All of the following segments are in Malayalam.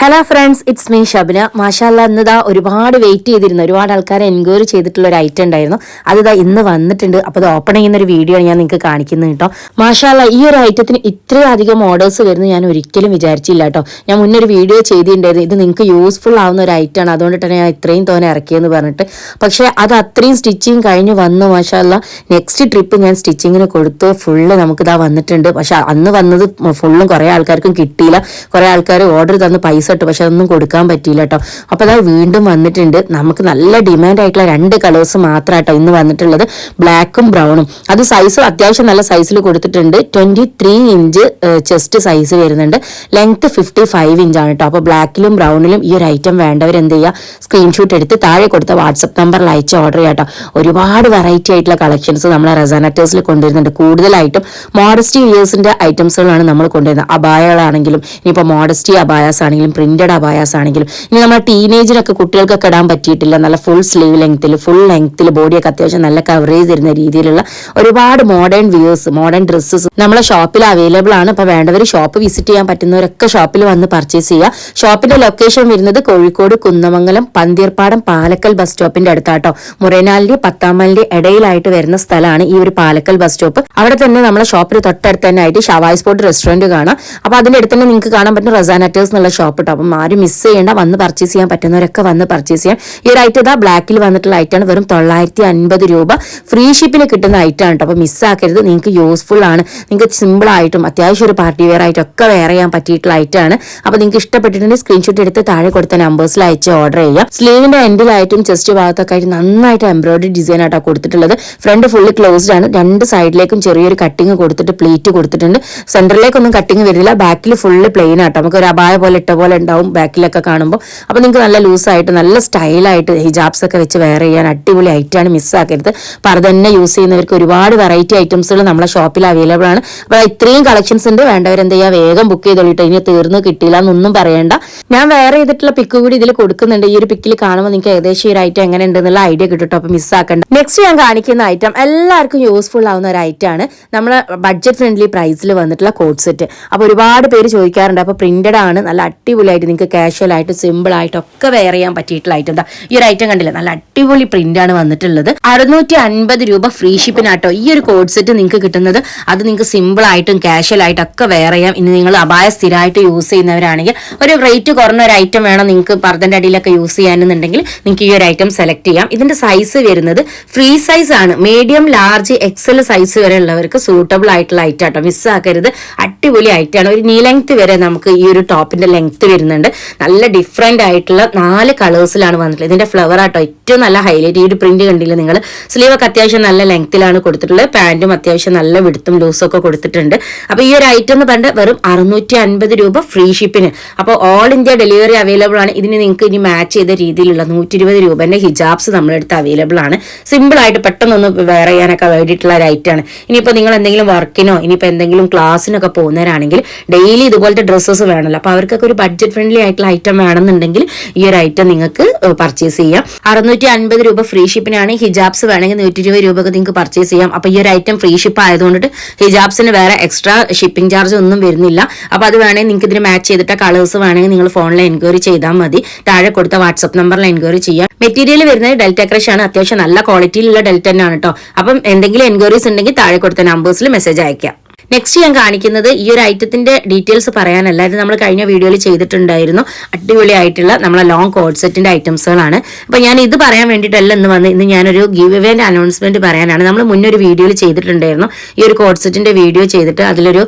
Hello friends it's me Shabina മാഷാല്ല ഇന്നിതാ ഒരുപാട് വെയിറ്റ് ചെയ്തിരുന്നു. ഒരുപാട് ആൾക്കാരെ എൻക്വയറി ചെയ്തിട്ടുള്ള ഒരു ഐറ്റം ഉണ്ടായിരുന്നു. അതിതാ ഇന്ന് വന്നിട്ടുണ്ട്. അപ്പോൾ അത് ഓപ്പൺ ചെയ്യുന്ന ഒരു വീഡിയോ ആണ് ഞാൻ നിങ്ങൾക്ക് കാണിക്കുന്നത് കേട്ടോ മാഷാല്ല ഈ ഒരു ഐറ്റത്തിന് ഇത്രയധികം ഓർഡേഴ്സ് വരുന്നു ഞാൻ ഒരിക്കലും വിചാരിച്ചില്ല കേട്ടോ ഞാൻ മുന്നേ ഒരു വീഡിയോ ചെയ്തിട്ടുണ്ടായിരുന്നു. ഇത് നിങ്ങൾക്ക് യൂസ്ഫുൾ ആവുന്ന ഒരു ഐറ്റം ആണ്. അതുകൊണ്ട് തന്നെ ഞാൻ ഇത്രയും തോനെ ഇറക്കിയെന്ന് പറഞ്ഞിട്ട്. പക്ഷേ അത് അത്രയും സ്റ്റിച്ചിങ് കഴിഞ്ഞ് വന്നു മാഷാല്ല. നെക്സ്റ്റ് ട്രിപ്പ് ഞാൻ സ്റ്റിച്ചിങ്ങിന് കൊടുത്തു. ഫുള്ള് നമുക്കിതാ വന്നിട്ടുണ്ട്. പക്ഷേ അന്ന് വന്നത് ഫുള്ളും കുറേ ആൾക്കാർക്കും കിട്ടിയില്ല. കുറേ ആൾക്കാർ ഓർഡർ തന്ന് പൈസ ഇട്ടു. പക്ഷെ അതൊന്നും കൊടുക്കാൻ പറ്റിയില്ല കേട്ടോ അപ്പോൾ അതാ വീണ്ടും വന്നിട്ടുണ്ട്. നമുക്ക് നല്ല ഡിമാൻഡ് ആയിട്ടുള്ള രണ്ട് കളേഴ്സ് മാത്രം കേട്ടോ ഇന്ന് വന്നിട്ടുള്ളത്. ബ്ലാക്കും ബ്രൗണും അത് സൈസ് അത്യാവശ്യം നല്ല സൈസിൽ കൊടുത്തിട്ടുണ്ട്. Twenty three inch chest size വരുന്നുണ്ട്. ലെങ്ത് ഫിഫ്റ്റി ഫൈവ് ഇഞ്ചാണ് കേട്ടോ അപ്പോൾ ബ്ലാക്കിലും ബ്രൗണിലും ഈ ഒരു ഐറ്റം വേണ്ടവർ എന്ത് ചെയ്യുക സ്ക്രീൻഷോട്ട് എടുത്ത് താഴെ കൊടുത്ത വാട്സപ്പ് നമ്പറിൽ അയച്ച് ഓർഡർ ചെയ്യാട്ടോ ഒരുപാട് വെറൈറ്റി ആയിട്ടുള്ള കളക്ഷൻസ് നമ്മളെ റെസനറ്റേഴ്സിൽ കൊണ്ടുവരുന്നുണ്ട്. കൂടുതലായിട്ടും മോഡസ്റ്റി വിയേഴ്സിന്റെ ഐറ്റംസുകളാണ് നമ്മൾ കൊണ്ടുവരുന്നത്. അബായകളാണെങ്കിലും ഇനിയിപ്പോൾ മോഡസ്റ്റി അബായാസ് ആണെങ്കിലും പ്രിന്റഡ് അബായാസ് ആണെങ്കിലും ഇനി നമ്മുടെ ടീനേജിലൊക്കെ കുട്ടികൾക്കൊക്കെ ഇടാൻ പറ്റിയിട്ടില്ല. നല്ല ഫുൾ സ്ലീവ് ലെങ്ത്തിൽ ഫുൾ ലെങ്ത്തിൽ ബോഡിയൊക്കെ അത്യാവശ്യം നല്ല കവറേജ് തരുന്ന രീതിയിലുള്ള ഒരുപാട് മോഡേൺ വ്യൂസ് മോഡേൺ ഡ്രസ്സസ് നമ്മളെ ഷോപ്പിൽ അവൈലബിൾ ആണ്. അപ്പോൾ വേണ്ടവർ ഷോപ്പ് വിസിറ്റ് ചെയ്യാൻ പറ്റുന്നവരൊക്കെ ഷോപ്പിൽ വന്ന് പർച്ചേസ് ചെയ്യുക. ഷോപ്പിന്റെ ലൊക്കേഷൻ വരുന്നത് കോഴിക്കോട് കുന്നമംഗലം പന്തീർപ്പാടം പാലക്കൽ ബസ് സ്റ്റോപ്പിന്റെ അടുത്താട്ടോ. മുറേനാലിന്റെ പത്താമലിന്റെ ഇടയിലായിട്ട് വരുന്ന സ്ഥലമാണ് ഈ ഒരു പാലക്കൽ ബസ് സ്റ്റോപ്പ് അവിടെ തന്നെ നമ്മളെ ഷോപ്പിന് തൊട്ടടുത്ത് തന്നെ ആയിട്ട് ഷവായ് സ്പോട്ട് റെസ്റ്റോറന്റ് കാണാം. അപ്പൊ അതിന്റെ അടുത്ത് തന്നെ നിങ്ങൾക്ക് കാണാൻ പറ്റുന്ന റസാനറ്റേഴ്സ് എന്നുള്ള ഷോപ്പ് കേട്ടോ. അപ്പം ആരും മിസ് ചെയ്യേണ്ട. വന്ന് പർച്ചേസ് ചെയ്യാൻ പറ്റുന്നവരൊക്കെ വന്ന് പർച്ചേസ് ചെയ്യാം. ഈ ഒരു ഐറ്റം ഇതാ ബ്ലാക്കിൽ വന്നിട്ടുള്ള ഐറ്റാണ് വെറും തൊള്ളായിരത്തി അൻപത് രൂപ ഫ്രീ ഷിപ്പിന് കിട്ടുന്ന ഐറ്റം കേട്ടോ മിസ് ആക്കരുത്. നിങ്ങൾക്ക് യൂസ്ഫുൾ ആണ്. നിങ്ങൾക്ക് സിമ്പിൾ ആയിട്ടും അത്യാവശ്യം ഒരു പാർട്ടി വെയർ ആയിട്ടും ഒക്കെ വെയർ ചെയ്യാൻ പറ്റിയിട്ടുള്ള ഐറ്റം ആണ്. അപ്പോൾ നിങ്ങൾക്ക് ഇഷ്ടപ്പെട്ടിട്ടുണ്ടെങ്കിൽ സ്ക്രീൻഷോട്ട് എടുത്ത് താഴെ കൊടുത്ത നമ്പേഴ്സിൽ അയച്ച് ഓർഡർ ചെയ്യാം സ്ലീവിന്റെ എൻഡിലായിട്ടും ചെസ്റ്റ് ഭാഗത്തൊക്കെ ആയിട്ട് നന്നായിട്ട് എംബ്രോയിഡറി ഡിസൈൻ ആയിട്ടാണ് കൊടുത്തിട്ടുള്ളത്. ഫ്രണ്ട് ഫുള്ള് ക്ലോസ്ഡ് ആണ്. രണ്ട് സൈഡിലേക്കും ചെറിയൊരു കട്ടിങ് കൊടുത്തിട്ട് പ്ലേറ്റ് കൊടുത്തിട്ടുണ്ട്. സെന്ററിലേക്കൊന്നും കട്ടിങ് വരുന്നില്ല ബാക്കിൽ ഫുള്ള് പ്ലെയിൻ ആട്ടോ. നമുക്ക് ഒരു അപായ പോലെ ഇട്ട പോലെ ഉണ്ടാവും ബാക്കിലൊക്കെ കാണുമ്പോൾ അപ്പോൾ നിങ്ങൾക്ക് നല്ല ലൂസായിട്ട് നല്ല സ്റ്റൈലായിട്ട് ഹിജാബ്സ് ഒക്കെ വെച്ച് വെയർ ചെയ്യാൻ അടിപൊളി ഐറ്റാണ് മിസ്സാക്കരുത്. പർദ്ദ തന്നെ യൂസ് ചെയ്യുന്നവർക്ക് ഒരുപാട് വെറൈറ്റി ഐറ്റംസുകൾ നമ്മളെ ഷോപ്പിൽ അവൈലബിൾ ആണ്. അപ്പോൾ ഇത്രയും കളക്ഷൻസ് ഉണ്ട്. വേണ്ടവർ എന്ത് ചെയ്യുക വേഗം ബുക്ക് ചെയ്തോളിട്ടോ. ഇനി തീർന്നു കിട്ടിയില്ല എന്നൊന്നും പറയണ്ട. ഞാൻ വേറെ ചെയ്തിട്ടുള്ള പിക്ക് കൂടി ഇതിൽ കൊടുക്കുന്നുണ്ട്. ഈ ഒരു പിക്കിൽ കാണുമ്പോൾ നിങ്ങൾക്ക് ഏകദേശം ഒരു ഐറ്റം എങ്ങനെ ഉണ്ടെന്നുള്ള ഐഡിയ കിട്ടും അപ്പോൾ മിസ്സാക്കണ്ട. നെക്സ്റ്റ് ഞാൻ കാണിക്കുന്ന ഐറ്റം എല്ലാവർക്കും യൂസ്ഫുൾ ആവുന്ന ഒരു ഐറ്റമാണ് നമ്മളെ ബഡ്ജറ്റ് ഫ്രണ്ട്ലി പ്രൈസിൽ വന്നിട്ടുള്ള കോഡ് സെറ്റ് അപ്പോൾ ഒരുപാട് പേര് ചോദിക്കാറുണ്ട്. അപ്പോൾ പ്രിന്റഡ് ആണ്. നല്ല അടിപൊളിയായിട്ട് നിങ്ങൾക്ക് കാഷ്വൽ ആയിട്ട് സിമ്പിൾ ആയിട്ട് ഒക്കെ വെയർ ചെയ്യാൻ പറ്റിയിട്ടുള്ള ഐറ്റം എന്താ ഈ ഒരു ഐറ്റം കണ്ടില്ല? നല്ല അടിപൊളി പ്രിന്റ് ആണ് വന്നിട്ടുള്ളത്. അറുന്നൂറ്റി അൻപത് രൂപ ഫ്രീ ഷിപ്പിനാട്ടോ ഈ ഒരു കോഡ് സെറ്റ് നിങ്ങൾക്ക് കിട്ടുന്നത്. അത് നിങ്ങൾക്ക് സിമ്പിൾ ആയിട്ടും കാഷ്വൽ ആയിട്ട് ഒക്കെ വെയർ ചെയ്യാം. ഇനി നിങ്ങൾ അപായ സ്ഥിരമായിട്ട് യൂസ് ചെയ്യുന്നവരാണെങ്കിൽ ഒരു റേറ്റ് കുറഞ്ഞ ഒരു ഐറ്റം വേണം നിങ്ങൾക്ക് പർദ്ദന്റെ അടിയിലൊക്കെ യൂസ് ചെയ്യാനെന്നുണ്ടെങ്കിൽ നിങ്ങൾക്ക് ഈ ഒരു ഐറ്റം സെലക്ട് ചെയ്യാം. ഇതിന്റെ സൈസ് വരുന്നത് ഫ്രീ സൈസ് ആണ്. മീഡിയം ലാർജ് എക്സൽ സൈസ് വരെ ഉള്ളവർക്ക് സൂട്ടബിൾ ആയിട്ടുള്ള ഐറ്റം ആട്ടോ. മിസ്സാക്കരുത് അടിപൊളി ഐറ്റം ആണ്. ഒരു നീ ലെങ്ത് വരെ നമുക്ക് ഈ ഒരു ടോപ്പിന്റെ ലെങ്ത് വരുന്നുണ്ട്. നല്ല ഡിഫറെന്റ് ആയിട്ടുള്ള നാല് കളേഴ്സിലാണ് വന്നിട്ടുള്ളത്. ഇതിന്റെ ഫ്ലവർ ആട്ടോ ഏറ്റവും നല്ല ഹൈലൈറ്റ് ഈ ഒരു പ്രിന്റ് കണ്ടില്ല നിങ്ങൾ സ്ലീവ് ഒക്കെ അത്യാവശ്യം നല്ല ലെങ്ത്തിലാണ് കൊടുത്തിട്ടുള്ളത്. പാന്റും അത്യാവശ്യം നല്ല വിടുത്തും ലൂസും ഒക്കെ കൊടുത്തിട്ടുണ്ട്. അപ്പോൾ ഈ ഒരു ഐറ്റം എന്ന് പറഞ്ഞാൽ വെറും അറുന്നൂറ്റി അൻപത് രൂപ ഫ്രീ ഷിപ്പിന് അപ്പോൾ ഓൾ ഇന്ത്യ ഡെലിവറി അവൈലബിൾ ആണ്. ഇതിന് നിങ്ങൾക്ക് ഇനി മാച്ച് ചെയ്ത രീതിയിലുള്ള നൂറ്റി ഇരുപത് രൂപേന്റെ ഹിജാബ്സ് നമ്മളെടുത്ത് അവൈലബിൾ ആണ്. സിമ്പിൾ ആയിട്ട് പെട്ടെന്നൊന്ന് വെയർ ചെയ്യാനൊക്കെ വേണ്ടിയിട്ടുള്ള ഒരു ഐറ്റമാണ് ഇനിയിപ്പോൾ നിങ്ങൾ എന്തെങ്കിലും വർക്കിനോ ഇനിയിപ്പോൾ എന്തെങ്കിലും ക്ലാസ്സിനൊക്കെ പോകുന്നവരാണെങ്കിൽ ഡെയിലി ഇതുപോലത്തെ ഡ്രസ്സസ് വേണമല്ലോ അപ്പോൾ അവർക്കൊക്കെ ഒരു ബഡ്ജറ്റ് ഫ്രണ്ട്ലി ആയിട്ടുള്ള ഐറ്റം വേണമെന്നുണ്ടെങ്കിൽ ഈ ഒരു ഐറ്റം നിങ്ങൾക്ക് പർച്ചേസ് ചെയ്യാം. അറുന്നൂറ്റി അൻപത് രൂപ ഫ്രീ ഷിപ്പിനാണ് ഹിജാബ്സ് വേണമെങ്കിൽ നൂറ്റി ഇരുപത് രൂപക്ക് നിങ്ങൾക്ക് പർച്ചേസ് ചെയ്യാം. അപ്പോൾ ഈ ഒരു ഐറ്റം ഫ്രീ ഷിപ്പ് ആയതുകൊണ്ട് ഹിജാബ്സിന് വേറെ എക്സ്ട്രാ ഷിപ്പിംഗ് ചാർജ് ഒന്നും വരുന്നില്ല. അപ്പോൾ അത് വേണമെങ്കിൽ നിങ്ങൾക്ക് ഇതിന് മാച്ച് ചെയ്തിട്ട് കളേഴ്സ് വേണമെങ്കിൽ നിങ്ങൾ ഫോണിൽ എൻക്വയറി ചെയ്താൽ മതി. താഴെ കൊടുത്ത വാട്സപ്പ് നമ്പറിൽ എൻക്വയറി ചെയ്യാം. മെറ്റീരിയൽ വരുന്നത് ഡെൽറ്റ ക്രഷ് ആണ്. അത്യാവശ്യം നല്ല ക്വാളിറ്റിയിലുള്ള ഡെൽറ്റ തന്നെയാണ് കേട്ടോ അപ്പം എന്തെങ്കിലും എൻക്വയറീസ് ഉണ്ടെങ്കിൽ താഴെ കൊടുത്ത നമ്പേഴ്സിൽ മെസ്സേജ് അയക്കാം. നെക്സ്റ്റ് ഞാൻ കാണിക്കുന്നത് ഈ ഒരു ഐറ്റത്തിന്റെ ഡീറ്റെയിൽസ് പറയാനല്ല. ഇത് നമ്മൾ കഴിഞ്ഞ വീഡിയോയിൽ ചെയ്തിട്ടുണ്ടായിരുന്നു. അടിപൊളിയായിട്ടുള്ള നമ്മളെ ലോങ് കോഡ് സെറ്റിന്റെ ഐറ്റംസുകളാണ് അപ്പൊ ഞാൻ ഇത് പറയാൻ വേണ്ടിയിട്ടല്ല ഇന്ന് വന്ന് ഇന്ന് ഞാനൊരു ഗീവ് ഇവേന്റെ അനൗൺസ്മെന്റ് പറയാനാണ്. നമ്മൾ മുന്നൊരു വീഡിയോയിൽ ചെയ്തിട്ടുണ്ടായിരുന്നു. ഈ ഒരു കോഡ് സെറ്റിന്റെ വീഡിയോ ചെയ്തിട്ട് അതിലൊരു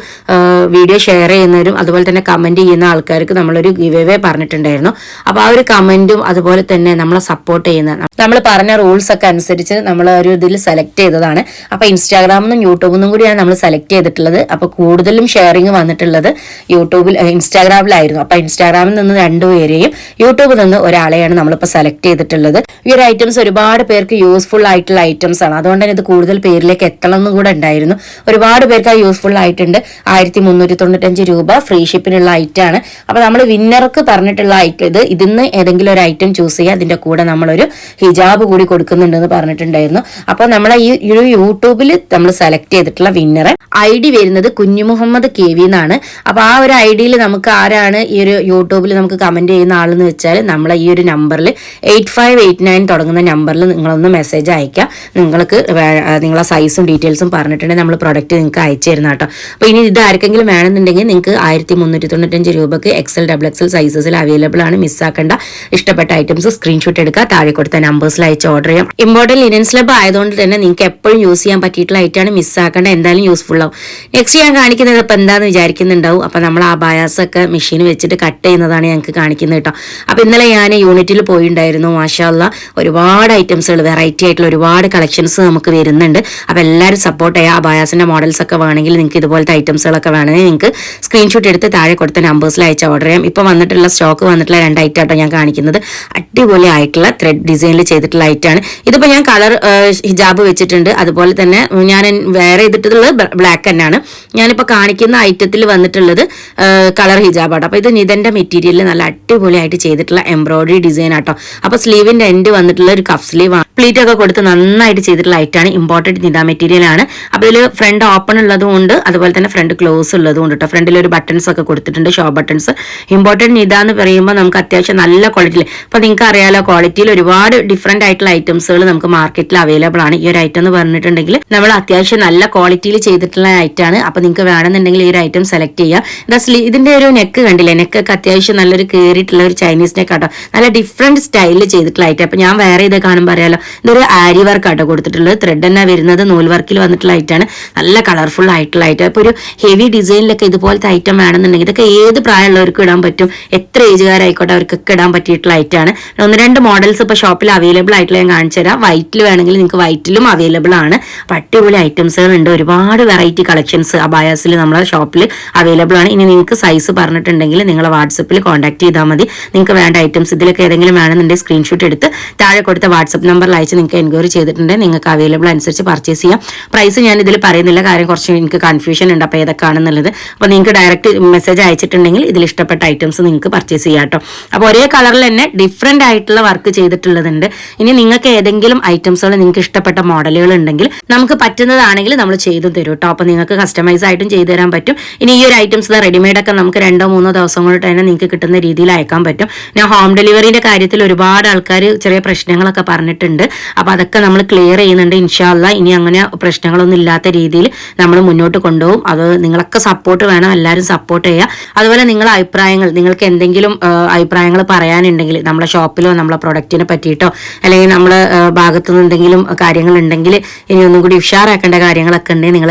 വീഡിയോ ഷെയർ ചെയ്യുന്നവരും അതുപോലെ തന്നെ കമന്റ് ചെയ്യുന്ന ആൾക്കാർക്ക് നമ്മളൊരു ഗീവ് എവേ പറഞ്ഞിട്ടുണ്ടായിരുന്നു. അപ്പോൾ ആ ഒരു കമന്റും അതുപോലെ തന്നെ നമ്മളെ സപ്പോർട്ട് ചെയ്യുന്ന നമ്മൾ പറഞ്ഞ റൂൾസ് ഒക്കെ അനുസരിച്ച് നമ്മൾ ഒരു ഇതിൽ സെലക്ട് ചെയ്തതാണ്. അപ്പോൾ ഇൻസ്റ്റാഗ്രാമിൽ നിന്നും യൂട്യൂബിൽ നിന്നും കൂടിയാണ് നമ്മൾ സെലക്ട് ചെയ്തിട്ടുള്ളത്. അപ്പോൾ കൂടുതലും ഷെയറിങ് വന്നിട്ടുള്ളത് യൂട്യൂബിൽ ഇൻസ്റ്റാഗ്രാമിലായിരുന്നു. അപ്പോൾ ഇൻസ്റ്റാഗ്രാമിൽ നിന്ന് രണ്ടുപേരെയും യൂട്യൂബിൽ നിന്ന് ഒരാളെയാണ് നമ്മളിപ്പോൾ സെലക്ട് ചെയ്തിട്ടുള്ളത്. ഈ ഒരു ഐറ്റംസ് ഒരുപാട് പേർക്ക് യൂസ്ഫുൾ ആയിട്ടുള്ള ഐറ്റംസ് ആണ്. അതുകൊണ്ട് തന്നെ ഇത് കൂടുതൽ പേരിലേക്ക് എത്തണം എന്നും കൂടെ ഉണ്ടായിരുന്നു. ഒരുപാട് പേർക്ക് അത് യൂസ്ഫുൾ ആയിട്ടുണ്ട്. ആയിരത്തി മുന്നൂറ്റി തൊണ്ണൂറ്റഞ്ച് രൂപ ഫ്രീ ഷിപ്പിനുള്ള ഐറ്റം ആണ്. അപ്പോൾ നമ്മൾ വിന്നർക്ക് പറഞ്ഞിട്ടുള്ള ഐറ്റം ഇത് ഇതിന്ന് ഏതെങ്കിലും ഒരു ഐറ്റം ചൂസ് ചെയ്യുക അതിന്റെ കൂടെ നമ്മളൊരു ഹിജാബ് കൂടി കൊടുക്കുന്നുണ്ടെന്ന് പറഞ്ഞിട്ടുണ്ടായിരുന്നു. അപ്പോൾ നമ്മളെ ഈ ഒരു യൂട്യൂബിൽ നമ്മൾ സെലക്ട് ചെയ്തിട്ടുള്ള വിന്നറെ ഐ ഡി വരുന്നത് കുഞ്ഞു മുഹമ്മദ് കെ വി എന്നാണ്. അപ്പോൾ ആ ഒരു ഐഡിയിൽ ഡിയിൽ നമുക്ക് ആരാണ് ഈ ഒരു യൂട്യൂബിൽ നമുക്ക് കമന്റ് ചെയ്യുന്ന ആളെന്ന് വെച്ചാൽ നമ്മളെ ഈ ഒരു നമ്പറിൽ എയ്റ്റ് ഫൈവ് എയ്റ്റ് നയൻ തുടങ്ങുന്ന നമ്പറിൽ നിങ്ങളൊന്ന് മെസ്സേജ് അയക്കുക നിങ്ങൾക്ക് നിങ്ങളെ സൈസും ഡീറ്റെയിൽസും പറഞ്ഞിട്ടുണ്ടെങ്കിൽ നമ്മൾ പ്രൊഡക്റ്റ് നിങ്ങൾക്ക് അയച്ചു തരുന്ന കേട്ടോ. അപ്പോൾ ഇനി ഇത് ആർക്കെങ്കിലും വേണമെന്നുണ്ടെങ്കിൽ നിങ്ങൾക്ക് ആയിരത്തി മുന്നൂറ്റി തൊണ്ണൂറ്റഞ്ച് രൂപക്ക് എക്സൽ ഡബിൾ എക്സൽ സൈസസിൽ അവൈലബിൾ ആണ് മിസ്സാക്കേണ്ട ഇഷ്ടപ്പെട്ട ഐറ്റംസ് സ്ക്രീൻഷോട്ട് എടുക്കുക. താഴെ കൊടുത്ത നമ്പേഴ്സിൽ അയച്ച് ഓർഡർ ചെയ്യാം. ഇമ്പോർട്ടന്റ് ലിനൻ സ്ലബ് ആയതുകൊണ്ട് തന്നെ നിങ്ങൾക്ക് എപ്പോഴും യൂസ് ചെയ്യാൻ പറ്റിയിട്ടുള്ള ഐറ്റാണ് മിസ്സാക്കേണ്ട എന്തായാലും യൂസ്ഫുൾ ആവും. നെക്സ്റ്റ് ഞാൻ കാണിക്കുന്നത് ഇപ്പം എന്താന്ന് വിചാരിക്കുന്നുണ്ടാവും. അപ്പം നമ്മൾ ആ ബയാസൊക്കെ മെഷീൻ വെച്ചിട്ട് കട്ട് ചെയ്യുന്നതാണ് ഞങ്ങൾക്ക് കാണിക്കുന്നത് കേട്ടോ. അപ്പം ഇന്നലെ ഞാൻ യൂണിറ്റിൽ പോയിണ്ടായിരുന്നു മാഷാല്ല ഒരുപാട് ഐറ്റംസുകൾ വെറൈറ്റി ആയിട്ടുള്ള ഒരുപാട് കളക്ഷൻസ് നമുക്ക് വരുന്നുണ്ട്. അപ്പം എല്ലാവരും സപ്പോർട്ട് ചെയ്യുക ആ ബയാസിന്റെ മോഡൽസ് ഒക്കെ വേണമെങ്കിൽ നിങ്ങൾക്ക് ഇതുപോലത്തെ ഐറ്റംസുകളൊക്കെ വേണമെങ്കിൽ നിങ്ങൾക്ക് സ്ക്രീൻഷോട്ട് എടുത്ത് താഴെ കൊടുത്ത നമ്പേഴ്സിൽ അയച്ച് ഓർഡർ ചെയ്യാം. ഇപ്പോൾ വന്നിട്ടുള്ള സ്റ്റോക്ക് വന്നിട്ടുള്ള രണ്ട് ഐറ്റം ആട്ടോ ഞാൻ കാണിക്കുന്നത്. അടിപൊളി ആയിട്ടുള്ള ത്രെഡ് ഡിസൈനിൽ ചെയ്തിട്ടുള്ള ഐറ്റാണ് ഇതിപ്പോൾ ഞാൻ കളർ ഹിജാബ് വെച്ചിട്ടുണ്ട്. അതുപോലെ തന്നെ ഞാൻ വേറെ ചെയ്തിട്ടുള്ളത് ബ്ലാക്ക് തന്നെയാണ്. ഞാനിപ്പോൾ കാണിക്കുന്ന ഐറ്റത്തിൽ വന്നിട്ടുള്ളത് കളർ ഹിജാബാണ് അപ്പോൾ ഇത് നിതന്റെ മെറ്റീരിയലിൽ നല്ല അടിപൊളിയായിട്ട് ചെയ്തിട്ടുള്ള എംബ്രോയിഡറി ഡിസൈൻ ആട്ടോ അപ്പോൾ സ്ലീവിന്റെ എൻഡ് വന്നിട്ടുള്ള ഒരു കഫ് സ്ലീവ് ആണ്. പ്ലീറ്റ് ഒക്കെ കൊടുത്ത് നന്നായിട്ട് ചെയ്തിട്ടുള്ള ഐറ്റാണ് ഇമ്പോർട്ടന്റ് നിത മെറ്റീരിയൽ ആണ്. അപ്പോൾ ഇതിൽ ഫ്രണ്ട് ഓപ്പൺ ഉള്ളതുകൊണ്ട് അതുപോലെ തന്നെ ഫ്രണ്ട് ക്ലോസ് ഉള്ളതുകൊണ്ട് കേട്ടോ ഫ്രണ്ടിൽ ഒരു ബട്ടൺസ് ഒക്കെ കൊടുത്തിട്ടുണ്ട് ഷോ ബട്ടൺസ് ഇമ്പോർട്ടന്റ് നിത എന്ന് പറയുമ്പോൾ നമുക്ക് അത്യാവശ്യം നല്ല ക്വാളിറ്റിയിൽ അപ്പോൾ നിങ്ങൾക്ക് അറിയാലോ ക്വാളിറ്റിയിൽ ഒരുപാട് ഡിഫറെന്റ് ആയിട്ടുള്ള ഐറ്റംസുകൾ നമുക്ക് മാർക്കറ്റിൽ അവൈലബിൾ ആണ്. ഈ ഒരു ഐറ്റം എന്ന് പറഞ്ഞിട്ടുണ്ടെങ്കിൽ നമ്മൾ അത്യാവശ്യം നല്ല ക്വാളിറ്റിയിൽ ചെയ്തിട്ടുള്ള ഐറ്റാണ് അപ്പോൾ നിങ്ങൾക്ക് വേണമെന്നുണ്ടെങ്കിൽ ഈ ഒരു ഐറ്റം സെലക്ട് ചെയ്യാം. സ്ലീ ഇതിന്റെ ഒരു നെക്ക് കണ്ടില്ലേ? നെക്കൊക്കെ അത്യാവശ്യം നല്ലൊരു കയറിയിട്ടുള്ള ഒരു ചൈനീസ് നെക്ക് ആട്ടോ. നല്ല ഡിഫറെന്റ് സ്റ്റൈലിൽ ചെയ്തിട്ടുള്ള ഐറ്റം അപ്പോൾ ഞാൻ വേറെ ഇത് കാണുമ്പോൾ അറിയാലോ. ഇതൊരു ആരി വർക്ക് ആട്ടോ കൊടുത്തിട്ടുള്ളത്. ത്രെഡ് തന്നെ വരുന്നത് നൂൽ വർക്കിൽ വന്നിട്ടുള്ള ഐറ്റാണ് നല്ല കളർഫുൾ ആയിട്ടുള്ള ഐറ്റം അപ്പോൾ ഒരു ഹെവി ഡിസൈനിലൊക്കെ ഇതുപോലത്തെ ഐറ്റം വേണമെന്നുണ്ടെങ്കിൽ ഇതൊക്കെ ഏത് പ്രായമുള്ളവർക്കും ഇടാൻ പറ്റും. എത്ര ഏജുകാരായിക്കോട്ടെ അവർക്കൊക്കെ ഇടാൻ പറ്റിയിട്ടുള്ള ഐറ്റാണ് ഒന്ന് രണ്ട് മോഡൽസ് ഇപ്പൊ ഷോപ്പിൽ അവൈലബിൾ ആയിട്ടുള്ള ഞാൻ കാണിച്ചു തരാം. വൈറ്റിൽ വേണമെങ്കിൽ നിങ്ങൾക്ക് വൈറ്റിലും അവൈലബിൾ ആണ്. അപ്പോൾ ഐറ്റംസുകൾ ഉണ്ട്. ഒരുപാട് വെറൈറ്റി കളക്ഷൻസ് അബായാസിൽ നമ്മളെ ഷോപ്പിൽ അവൈലബിൾ ആണ്. ഇനി നിങ്ങൾക്ക് സൈസ് പറഞ്ഞിട്ടുണ്ടെങ്കിൽ നിങ്ങൾ വാട്സപ്പിൽ കോൺടാക്ട് ചെയ്താൽ മതി. നിങ്ങൾക്ക് വേണ്ട ഐറ്റംസ് ഇതിലൊക്കെ ഏതെങ്കിലും വേണമെന്നുണ്ടെങ്കിൽ സ്ക്രീൻഷോട്ട് എടുത്ത് താഴെ കൊടുത്ത വാട്സപ്പ് നമ്പറിൽ അയച്ച് നിങ്ങൾക്ക് എൻക്വയറി ചെയ്തിട്ടുണ്ടെങ്കിൽ നിങ്ങൾക്ക് അവൈലബിൾ അനുസരിച്ച് പർച്ചേസ് ചെയ്യാം. പ്രൈസ് ഞാൻ ഇതിൽ പറയുന്നില്ല. കാര്യം കുറച്ച് എനിക്ക് കൺഫ്യൂഷൻ ഉണ്ട്. അപ്പോൾ ഏതൊക്കെയാണെന്നുള്ളത്. അപ്പോൾ നിങ്ങൾക്ക് ഡയറക്റ്റ് മെസ്സേജ് അയച്ചിട്ടുണ്ടെങ്കിൽ ഇതിൽ ഇഷ്ടപ്പെട്ട ഐറ്റംസ് നിങ്ങൾക്ക് പർച്ചേസ് ചെയ്യാം കേട്ടോ. അപ്പോൾ ഒരേ കളറിൽ തന്നെ ഡിഫറെന്റ് ആയിട്ടുള്ള വർക്ക് ചെയ്തിട്ടുള്ളതുണ്ട്. ഇനി നിങ്ങൾക്ക് ഏതെങ്കിലും ഐറ്റംസുകൾ നിങ്ങൾക്ക് ഇഷ്ടപ്പെട്ട മോഡലുകൾ ഉണ്ടെങ്കിൽ നമുക്ക് പറ്റുന്നതാണെങ്കിൽ നമ്മൾ ചെയ്തു തരും കേട്ടോ. അപ്പോൾ നിങ്ങൾക്ക് കസ്റ്റമൈസ് ആയിട്ടും ചെയ്തു തരാൻ പറ്റും. ഇനി ഈ ഒരു ഐറ്റംസ് റെഡിമെയ്ഡ് ഒക്കെ നമുക്ക് രണ്ടോ മൂന്നോ ദിവസം കൊണ്ട് തന്നെ നിങ്ങൾക്ക് കിട്ടുന്ന രീതിയിൽ അയക്കാൻ പറ്റും. ഞാൻ ഹോം ഡെലിവറിയുടെ കാര്യത്തിൽ ഒരുപാട് ആൾക്കാർ ചെറിയ പ്രശ്നങ്ങളൊക്കെ പറഞ്ഞിട്ടുണ്ട്. അപ്പോൾ അതൊക്കെ നമ്മൾ ക്ലിയർ ചെയ്യുന്നുണ്ട്. ഇൻഷാല്ല ഇനി അങ്ങനെ പ്രശ്നങ്ങളൊന്നും ഇല്ലാത്ത രീതിയിൽ നമ്മൾ മുന്നോട്ട് കൊണ്ടുപോകും. അത് നിങ്ങളൊക്കെ സപ്പോർട്ട് വേണം. എല്ലാവരും സപ്പോർട്ട് ചെയ്യുക. അതുപോലെ നിങ്ങളെ അഭിപ്രായങ്ങൾ നിങ്ങൾക്ക് എന്തെങ്കിലും അഭിപ്രായങ്ങൾ പറയാനുണ്ടെങ്കിൽ നമ്മുടെ ഷോപ്പിലോ നമ്മളെ പ്രൊഡക്റ്റിനെ പറ്റിയിട്ടോ അല്ലെങ്കിൽ നമ്മളെ ഭാഗത്തുനിന്ന് ഭാഗത്തു നിന്ന് എന്തെങ്കിലും കാര്യങ്ങൾ ഉണ്ടെങ്കിൽ ഇനി ഒന്നും കൂടി ഉഷാറാക്കേണ്ട കാര്യങ്ങളൊക്കെ ഉണ്ടെങ്കിൽ നിങ്ങൾ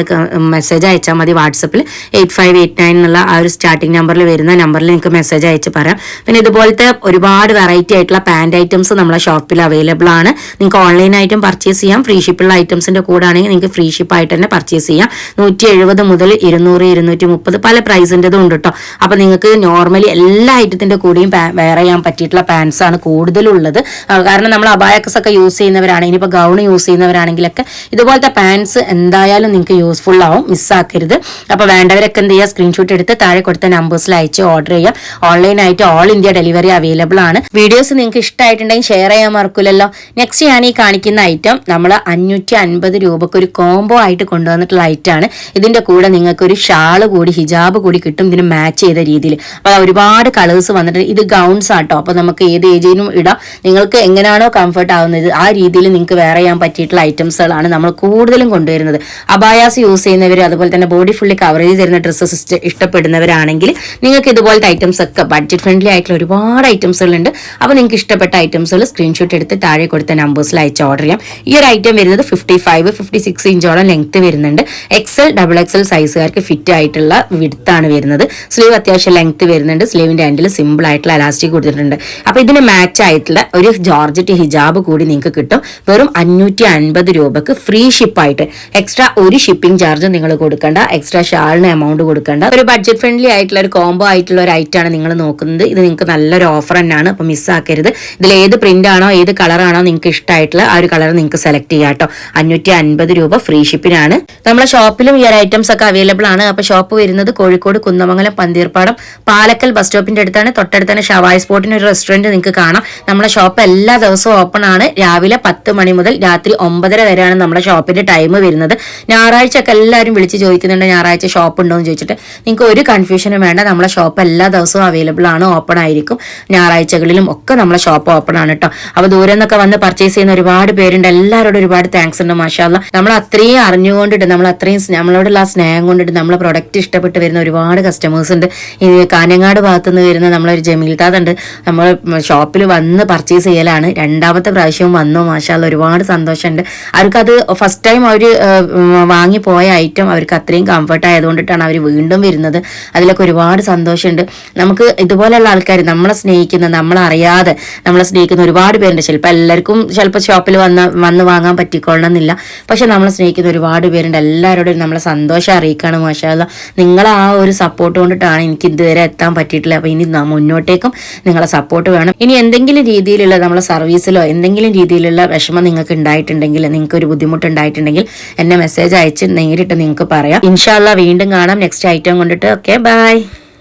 മെസ്സേജ് അയച്ചാൽ മതി വാട്സപ്പിൽ എയ്റ്റ് ഫൈവ് എയ്റ്റ് നയൻ എന്നുള്ള ആ ഒരു സ്റ്റാർട്ടിംഗ് നമ്പറിൽ വരുന്ന നമ്പറിൽ നിങ്ങൾക്ക് മെസ്സേജ് അയച്ച് പറയാം. പിന്നെ ഇതുപോലത്തെ ഒരുപാട് വെറൈറ്റി ആയിട്ടുള്ള പാന്റ് ഐറ്റംസ് നമ്മളെ ഷോപ്പിൽ അവൈലബിൾ ആണ്. നിങ്ങൾക്ക് ഓൺലൈനായിട്ടും പർച്ചേസ് ചെയ്യാം. ഫ്രീ ഷിപ്പുള്ള ഐറ്റംസിന്റെ കൂടെ ആണെങ്കിൽ നിങ്ങൾക്ക് ഫ്രീ ഷിപ്പ് ആയിട്ട് തന്നെ പർച്ചേസ് ചെയ്യാം. നൂറ്റി എഴുപത് മുതൽ ഇരുന്നൂറ് ഇരുന്നൂറ്റി മുപ്പത് പല പ്രൈസിന്റെതും ഉണ്ട് കേട്ടോ അപ്പോൾ നിങ്ങൾക്ക് നോർമലി എല്ലാ ഐറ്റത്തിന്റെ കൂടെയും വെയർ ചെയ്യാൻ പറ്റിയിട്ടുള്ള പാൻസ് ആണ് കൂടുതലുള്ളത്. കാരണം നമ്മൾ അബായക്കസ് ഒക്കെ യൂസ് ചെയ്യുന്നവരാണെങ്കിൽ ഇപ്പോൾ ഗൗൺ യൂസ് ചെയ്യുന്നവരാണെങ്കിലൊക്കെ ഇതുപോലത്തെ പാൻസ് എന്തായാലും നിങ്ങൾക്ക് യൂസ്ഫുൾ ആവും. മിസ്സാക്കരുത്. അപ്പോൾ വേണ്ടവരൊക്കെ എന്ത് ചെയ്യുക? സ്ക്രീൻഷോട്ട് എടുത്ത് താഴെ കൊടുത്ത നമ്പേഴ്സിൽ അയച്ച് ഓർഡർ ചെയ്യാം ഓൺലൈനായിട്ട് ഓൾ ഇന്ത്യ ഡെലിവറി അവൈലബിൾ ആണ്. വീഡിയോസ് നിങ്ങൾക്ക് ഇഷ്ടമായിട്ടുണ്ടെങ്കിൽ ഷെയർ ചെയ്യാൻ മറക്കില്ലല്ലോ നെക്സ്റ്റ് ഞാൻ ഈ കാണിക്കുന്ന ഐറ്റം നമ്മൾ അഞ്ഞൂറ്റി അൻപത് രൂപക്ക് ഒരു കോംബോ ആയിട്ട് കൊണ്ടുവന്നിട്ടുള്ള ഐറ്റാണ് ഇതിന്റെ കൂടെ നിങ്ങൾക്ക് ഒരു ഷാൾ കൂടി ഹിജാബ് കൂടി കിട്ടും. ഇതിന് മാച്ച് ചെയ്ത രീതിയിൽ അപ്പോൾ ഒരുപാട് കളേഴ്സ് വന്നിട്ടുണ്ട്. ഇത് ഗൗൺസ് ആട്ടോ. അപ്പോൾ നമുക്ക് ഏത് ഏജിനും ഇടാം. നിങ്ങൾക്ക് എങ്ങനെയാണോ കംഫർട്ട് ആവുന്നത് ആ രീതിയിൽ നിങ്ങൾക്ക് വേറെ ചെയ്യാൻ പറ്റിയിട്ടുള്ള ഐറ്റംസുകളാണ് നമ്മൾ കൂടുതലും കൊണ്ടുവരുന്നത്. അബായാസ് യൂസ് ചെയ്യുന്നവർ അതുപോലെ തന്നെ ബോഡി ഫുള്ളി കവർ ചെയ്ത് തരുന്ന ഡ്രസ്സസ് ഇഷ്ടപ്പെടുന്നവരാണെങ്കിൽ നിങ്ങൾക്ക് ഇതുപോലത്തെ ഐറ്റംസ് ഒക്കെ ബഡ്ജറ്റ് ഫ്രണ്ട്ലി ആയിട്ടുള്ള ഒരുപാട് ഐറ്റംസുകൾ ഉണ്ട് അപ്പോൾ നിങ്ങൾക്ക് ഇഷ്ടപ്പെട്ട ഐറ്റംസുകൾ സ്ക്രീൻഷോട്ട് എടുത്ത് താഴെ കൊടുത്ത നമ്പേഴ്സിൽ അയച്ച് ഓർഡർ ചെയ്യാം. ഈ ഒരു ഐറ്റം വരുന്നത് ഫിഫ്റ്റി ഫൈവ് ഫിഫ്റ്റി സിക്സ് ഇഞ്ചോളം ലെങ്ത് വരുന്നുണ്ട് എക്സൽ ഡബിൾ എക്സൽ സൈസുകാർക്ക് ഫിറ്റ് ആയിട്ടുള്ള വിടുത്താണ് വരുന്നത്. സ്ലീവ് അത്യാവശ്യം ലെങ്ത് വരുന്നുണ്ട്. സ്ലീവിന്റെ എൻഡിൽ സിമ്പിൾ ആയിട്ടുള്ള അലാസ്റ്റിക് കൊടുത്തിട്ടുണ്ട്. അപ്പോൾ ഇതിന് മാച്ച് ആയിട്ടുള്ള ഒരു ജോർജറ്റ് ഹിജാബ് കൂടി നിങ്ങൾക്ക് കിട്ടും. വെറും അഞ്ഞൂറ്റി അൻപത് രൂപക്ക് ഫ്രീ ഷിപ്പായിട്ട് എക്സ്ട്രാ ഒരു ഷിപ്പിംഗ് ചാർജ് നിങ്ങൾ കൊടുക്കേണ്ട. എക്സ്ട്രാ ഷാളിന് എമൗണ്ട് കൊടുക്കേണ്ട. ഒരു ബഡ്ജറ്റ് ഫ്രണ്ട്ലി ആയിട്ടുള്ള ഒരു കോംബോ ആയിട്ടുള്ള ഒരു ഐറ്റം ആണ് നിങ്ങൾ നോക്കുന്നത്. ഇത് നിങ്ങൾക്ക് നല്ലൊരു ഓഫർ തന്നെയാണ്. അപ്പോൾ മിസ്സാക്കരുത് ഇതിൽ ഏത് പ്രിന്റ് ആണോ ഏത് കളറാണോ നിങ്ങൾക്ക് ഇഷ്ടമായിട്ടുള്ള ആ ഒരു കളർ നിങ്ങൾക്ക് സെലക്ട് ചെയ്യാം കേട്ടോ. അഞ്ഞൂറ്റി അൻപത് രൂപ ഫ്രീ ഷിപ്പിനാണ് നമ്മളെ ഷോപ്പിലും ഈ ഒരു ഐറ്റംസ് ഒക്കെ അവൈലബിൾ ആണ്. അപ്പോൾ ഷോപ്പ് വരുന്നത് കോഴിക്കോട് കുന്നമംഗലം പന്തീർപ്പാടം പാലക്കൽ ബസ് സ്റ്റോപ്പിന്റെ അടുത്താണ്. തൊട്ടടുത്ത് തന്നെ ഷവായ് സ്പോട്ടിന് ഒരു റെസ്റ്റോറന്റ് നിങ്ങൾക്ക് കാണാം. നമ്മുടെ ഷോപ്പ് എല്ലാ ദിവസവും ഓപ്പൺ ആണ്. രാവിലെ പത്ത് മണി മുതൽ രാത്രി ഒമ്പതര വരെയാണ് നമ്മുടെ ഷോപ്പിന്റെ ടൈം വരുന്നത്. ഞായറാഴ്ച ഒക്കെ എല്ലാവരും വിളിച്ച് ചോദിക്കുന്നുണ്ട് ഞായറാഴ്ച ഷോപ്പ് ഉണ്ടോ എന്ന് ചോദിച്ചിട്ട്. നിങ്ങൾക്ക് ഒരു കൺഫ്യൂഷനും വേണ്ട. നമ്മളെ ഷോപ്പ് എല്ലാ ദിവസവും അവൈലബിൾ ആണ് ഓപ്പൺ ആയിരിക്കും. ഞായറാഴ്ചകളിലും ഒക്കെ നമ്മളെ ഷോപ്പ് ഓപ്പൺ ആണ് കേട്ടോ അപ്പോൾ ദൂരെ നിന്നൊക്കെ വന്ന് പർച്ചേസ് ചെയ്യുന്ന ഒരുപാട് പേരുണ്ട്. എല്ലാവരോടും ഒരുപാട് താങ്ക്സ് ഉണ്ട് മാഷാല്ല നമ്മൾ അത്രയും അറിഞ്ഞുകൊണ്ടിട്ട് നമ്മൾ അത്രയും നമ്മളോടുള്ള സ്നേഹം കൊണ്ടിട്ട് നമ്മളെ പ്രൊഡക്റ്റ് ഇഷ്ടപ്പെട്ട് വരുന്ന ഒരുപാട് കസ്റ്റമേഴ്സ് ഉണ്ട്. ഈ കാഞ്ഞങ്ങാട് ഭാഗത്തുനിന്ന് വരുന്ന നമ്മളൊരു ജമീൽ ഉണ്ട്. നമ്മൾ ഷോപ്പിൽ വന്ന് പർച്ചേസ് ചെയ്യലാണ്. രണ്ടാമത്തെ പ്രാവശ്യവും വന്നു മാഷാല്ല ഒരുപാട് സന്തോഷമുണ്ട്. അവർക്കത് ഫസ്റ്റ് ടൈം അവർ വാങ്ങി പോയ ഐറ്റം അവർക്ക് അത്രയും കംഫർട്ട് ആയതുകൊണ്ടിട്ടാണ് അവർ വീണ്ടും വരുന്നത്. അതിലൊക്കെ ഒരുപാട് സന്തോഷമുണ്ട്. നമുക്ക് ഇതുപോലെയുള്ള ആൾക്കാർ നമ്മളെ സ്നേഹിക്കുന്ന നമ്മളറിയാതെ നമ്മളെ സ്നേഹിക്കുന്ന ഒരുപാട് പേരുണ്ട്. ചിലപ്പോൾ എല്ലാവർക്കും ചിലപ്പോൾ ഷോപ്പിൽ വന്ന് വന്ന് വാങ്ങാൻ പറ്റിക്കൊള്ളണമെന്നില്ല. പക്ഷെ നമ്മളെ സ്നേഹിക്കുന്ന ഒരുപാട് പേരുണ്ട്. എല്ലാവരോടും നമ്മളെ സന്തോഷം അറിയിക്കുകയാണ് മാഷാല്ല നിങ്ങളെ ആ ഒരു സപ്പോർട്ട് കൊണ്ടിട്ടാണ് എനിക്ക് ഇതുവരെ എത്താൻ പറ്റിയിട്ടില്ല അപ്പോൾ ഇനി മുന്നോട്ടേക്കും നിങ്ങളെ സപ്പോർട്ട് വേണം. ഇനി എന്തെങ്കിലും രീതിയിലുള്ള നമ്മളെ സർവീസിലോ എന്തെങ്കിലും രീതിയിലുള്ള വിഷമം നിങ്ങൾക്ക് ഉണ്ടായിട്ടുണ്ടെങ്കിൽ നിങ്ങൾക്ക് ഒരു ബുദ്ധിമുട്ട് ഉണ്ടായിട്ടുണ്ടെങ്കിൽ എന്നെ മെസ്സേജ് അയച്ച് നേരിട്ട് നിങ്ങൾക്ക് പറയാം. ഇൻഷാല്ല വീണ്ടും കാണാം. നെക്സ്റ്റ് ഐറ്റം കൊണ്ടിട്ട്. Okay bye